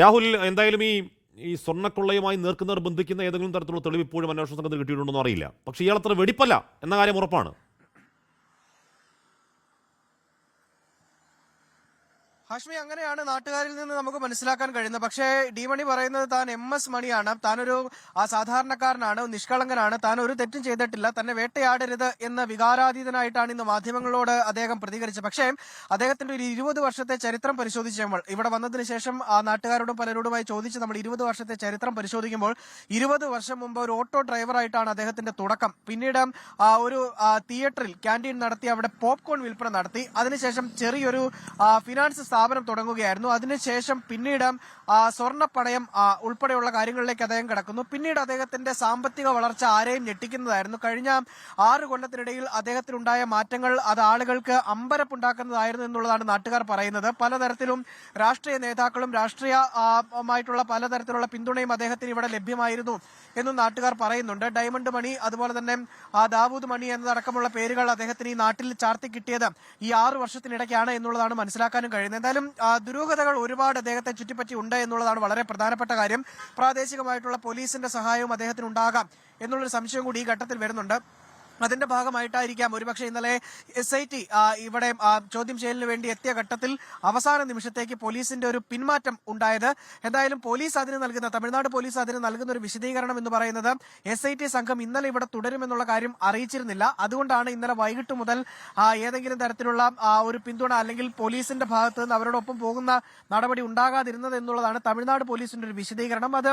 രാഹുൽ എന്തായാലും ഈ ഈ സ്വർണക്കൊള്ളയുമായി നേർക്കുന്നവർ ബന്ധിക്കുന്ന ഏതെങ്കിലും തരത്തിലുള്ള തെളിവ് ഇപ്പോഴും അന്വേഷണ സംഘത്തിന് കിട്ടിയിട്ടുണ്ടോ അറിയില്ല. പക്ഷേ ഇയാളത്ര വെടിപ്പല്ല എന്ന കാര്യം ഉറപ്പാണ്. ഹാഷ്മി അങ്ങനെയാണ് നാട്ടുകാരിൽ നിന്ന് നമുക്ക് മനസ്സിലാക്കാൻ കഴിയുന്നത്. പക്ഷേ ഡി മണി പറയുന്നത് താൻ എം എസ് മണിയാണ്. താനൊരു സാധാരണക്കാരനാണ് നിഷ്കളങ്കനാണ്. താൻ ഒരു തെറ്റും ചെയ്തിട്ടില്ല. തന്നെ വേട്ടയാടരുത് എന്ന വികാരാതീതനായിട്ടാണ് ഇന്ന് മാധ്യമങ്ങളോട് അദ്ദേഹം പ്രതികരിച്ചത്. പക്ഷേ അദ്ദേഹത്തിന്റെ ഒരു ഇരുപത് വർഷത്തെ ചരിത്രം പരിശോധിച്ച് നമ്മൾ ഇവിടെ വന്നതിന് ശേഷം ആ നാട്ടുകാരോടും പലരോടുമായി ചോദിച്ച് നമ്മൾ ഇരുപത് വർഷത്തെ ചരിത്രം പരിശോധിക്കുമ്പോൾ ഇരുപത് വർഷം മുമ്പ് ഒരു ഓട്ടോ ഡ്രൈവറായിട്ടാണ് അദ്ദേഹത്തിന്റെ തുടക്കം. പിന്നീട് ഒരു തിയേറ്ററിൽ ക്യാന്റീൻ നടത്തി അവിടെ പോപ്കോൺ വിൽപ്പന നടത്തി. അതിനുശേഷം ചെറിയൊരു ഫിനാൻസ് സ്ഥാപനം തുടങ്ങുകയായിരുന്നു. അതിനുശേഷം പിന്നീട് ആ, സ്വർണപ്പണയം ഉൾപ്പെടെയുള്ള കാര്യങ്ങളിലേക്ക് അദ്ദേഹം കിടക്കുന്നു. പിന്നീട് അദ്ദേഹത്തിന്റെ സാമ്പത്തിക വളർച്ച ആരെയും ഞെട്ടിക്കുന്നതായിരുന്നു. കഴിഞ്ഞ ആറ് കൊല്ലത്തിനിടയിൽ അദ്ദേഹത്തിനുണ്ടായ മാറ്റങ്ങൾ അത് ആളുകൾക്ക് അമ്പരപ്പുണ്ടാക്കുന്നതായിരുന്നു എന്നുള്ളതാണ് നാട്ടുകാർ പറയുന്നത്. പലതരത്തിലും രാഷ്ട്രീയ നേതാക്കളും രാഷ്ട്രീയമായിട്ടുള്ള പലതരത്തിലുള്ള പിന്തുണയും അദ്ദേഹത്തിന് ഇവിടെ ലഭ്യമായിരുന്നു എന്നും നാട്ടുകാർ പറയുന്നുണ്ട്. ഡയമണ്ട് മണി അതുപോലെ തന്നെ ദാവൂദ് മണി എന്നതടക്കമുള്ള പേരുകൾ അദ്ദേഹത്തിന് ഈ നാട്ടിൽ ചാർത്തി കിട്ടിയത് ഈ ആറു വർഷത്തിനിടയ്ക്കാണ് എന്നുള്ളതാണ് മനസ്സിലാക്കാനും കഴിയുന്നത്. എന്തായാലും ദുരൂഹതകൾ ഒരുപാട് അദ്ദേഹത്തെ ചുറ്റിപ്പറ്റി ഉണ്ട് എന്നുള്ളതാണ് വളരെ പ്രധാനപ്പെട്ട കാര്യം. പ്രാദേശികമായിട്ടുള്ള പോലീസിന്റെ സഹായവും അദ്ദേഹത്തിന് ഉണ്ടാകാം എന്നുള്ളൊരു സംശയം കൂടി ഈ ഘട്ടത്തിൽ വരുന്നുണ്ട്. അതിന്റെ ഭാഗമായിട്ടായിരിക്കാം. ഒരുപക്ഷെ ഇന്നലെ എസ് ഐ ടി ഇവിടെ ചോദ്യം ചെയ്യലിന് വേണ്ടി എത്തിയ ഘട്ടത്തിൽ അവസാന നിമിഷത്തേക്ക് പോലീസിന്റെ ഒരു പിന്മാറ്റം ഉണ്ടായത്. എന്തായാലും പോലീസ് അതിന് നൽകുന്ന തമിഴ്നാട് പോലീസ് അതിന് നൽകുന്ന ഒരു വിശദീകരണം എന്ന് പറയുന്നത് എസ് ഐ ടി സംഘം ഇന്നലെ ഇവിടെ തുടരുമെന്നുള്ള കാര്യം അറിയിച്ചിരുന്നില്ല. അതുകൊണ്ടാണ് ഇന്നലെ വൈകിട്ട് മുതൽ ഏതെങ്കിലും തരത്തിലുള്ള ഒരു പിന്തുണ അല്ലെങ്കിൽ പോലീസിന്റെ ഭാഗത്ത് നിന്ന് അവരോടൊപ്പം പോകുന്ന നടപടി ഉണ്ടാകാതിരുന്നത് എന്നുള്ളതാണ് തമിഴ്നാട് പോലീസിന്റെ ഒരു വിശദീകരണം. അത്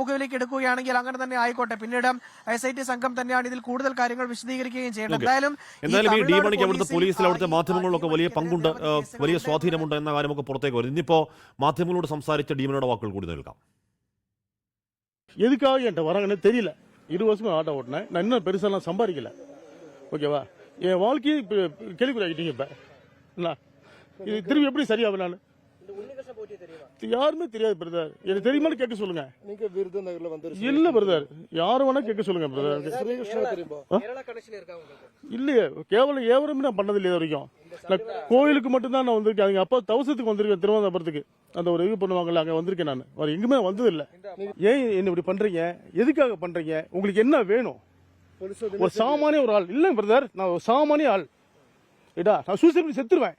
മുഖവിലേക്ക് എടുക്കുകയാണെങ്കിൽ അങ്ങനെ തന്നെ ആയിക്കോട്ടെ. പിന്നീട് എസ് സംഘം തന്നെയാണ് ഇതിൽ കൂടുതൽ കാര്യങ്ങൾ വിശദീകരിക്കുകയും ചെയ്യേണ്ടത് എന്തായാലും എന്തായാലും ഈ ഡി തമിഴ്നാട് മണിക്ക് അവിടുത്തെ പോലീസിൽ, പോലീസിൽ അവിടുത്തെ ആ, ഈ മാധ്യമങ്ങളിലൊക്കെ വലിയ കാര്യങ്ങളിലേക്ക് പങ്കുണ്ട് നടപടി ഏഹ്, കേസുകൾ വലിയ ഉണ്ടായി. സ്വാധീനമുണ്ട് എന്ന കാര്യമൊക്കെ പുറത്തേക്ക് വരും ഇന്നിപ്പോ മാധ്യമങ്ങളോട് സംസാരിച്ച ഡി മണിയുടെ വാക്കുകൾ കൂടി നൽകാം எதுக்காக என்கிட்ட வராங்கன்னு தெரியல இருபது வருஷமா ஆட்டோ ஓட்டினேன் நான் இன்னும் பெருசாலாம் சம்பாதிக்கல ஓகேவா என் வாழ்க்கையை இப்போ கேள்விக்குறாக்கிட்டீங்க இப்போ என்ன இது திரும்பி எப்படி சரியாகும் நான் யாருமே தெரியாது பிரதர் எனக்கு தெரியுமான்னு கேட்க சொல்லுங்க. நீங்க விருதுநகர்ல வந்து இல்ல பிரதர் யாரு வேணா கேட்க சொல்லுங்க பிரதர் இல்லையே. கேவலம் ஏவரமே நான் பண்ணது இல்லையா வரைக்கும். கோயிலுக்கு மட்டும்தான் நான் வந்திருக்கேன். அவங்க அப்பா தவசத்துக்கு வந்திருக்கேன் திருவனந்தபுரத்துக்கு. அந்த ஒரு இது பண்ணுவாங்கல்ல அங்கே வந்திருக்கேன் நான். வேறு எங்குமே வந்தது இல்லை ஏன் என்ன இப்படி பண்ணுறீங்க எதுக்காக பண்ணுறீங்க உங்களுக்கு என்ன வேணும்? ஒரு சாமானிய ஒரு ஆள். இல்லை பிரதர் நான் ஒரு சாமானிய ஆள். ஏடா நான் சூசைட் பண்ணி செத்துருவேன்.